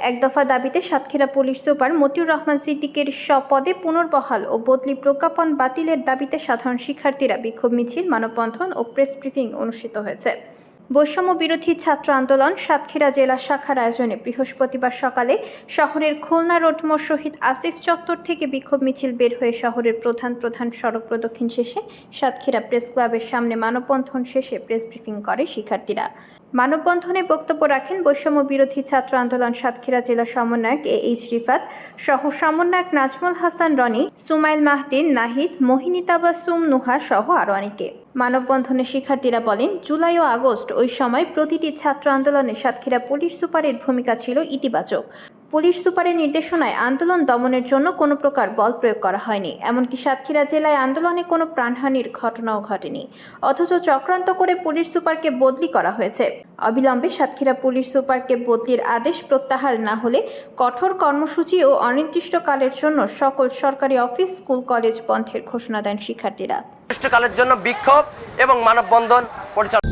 এক দফা দাবিতে সাতক্ষীরা পুলিশ সুপার মতিউর রহমান সিদ্দিকের পদে পুনর্বহাল ও বদলি প্রজ্ঞাপন বাতিলের দাবিতে সাধারণ শিক্ষার্থীরা বিক্ষোভ মিছিল, মানববন্ধন ও প্রেস ব্রিফিং অনুষ্ঠিত হয়েছে। বৈষম্য বিরোধী ছাত্র আন্দোলন সাতক্ষীরা জেলা শাখার আয়োজনে বৃহস্পতিবার সকালে শহরের খুলনা রোড মোড় শহীদ আসিফ চত্বর থেকে বিক্ষোভ মিছিল বের হয়ে শহরের প্রধান প্রধান সড়ক প্রদক্ষিণ শেষে সাতক্ষীরা প্রেস ক্লাবের সামনে মানববন্ধন শেষে প্রেস ব্রিফিং করে শিক্ষার্থীরা। মানববন্ধনে বক্তব্য রাখেন বৈষম্য বিরোধী ছাত্র আন্দোলন সাতক্ষীরা জেলা সমন্বয়ক এ এইচ রিফাত, সহ সমন্বয়ক নাজমুল হাসান রনি, সুমাইল মাহদিন, নাহিদ মোহিনী সুম নুহা সহ আরও অনেকে। মানববন্ধনে শিক্ষার্থীরা বলেন, জুলাই ও আগস্ট ওই সময় প্রতিটি ছাত্র আন্দোলনে সাতক্ষীরা পুলিশ সুপারের ভূমিকা ছিল ইতিবাচক। পুলিশ সুপারের নির্দেশনায় আন্দোলন দমনের জন্য কোনো প্রকার বল প্রয়োগ করা হয়নি। এমনকি সাতক্ষীরা জেলায় আন্দোলনে কোনো প্রাণহানির ঘটনাও ঘটেনি। অথচ চক্রান্ত করে পুলিশ সুপারকে বদলি করা হয়েছে। অবিলম্বে সাতক্ষীরা পুলিশ সুপারকে বদলির আদেশ প্রত্যাহার না হলে কঠোর কর্মসূচি ও অনির্দিষ্টকালের জন্য সকল সরকারি অফিস, স্কুল, কলেজ বন্ধের ঘোষণা দেন শিক্ষার্থীরা। অনির্দিষ্টকালের জন্য বিক্ষোভ এবং মানববন্ধন পরিচালনা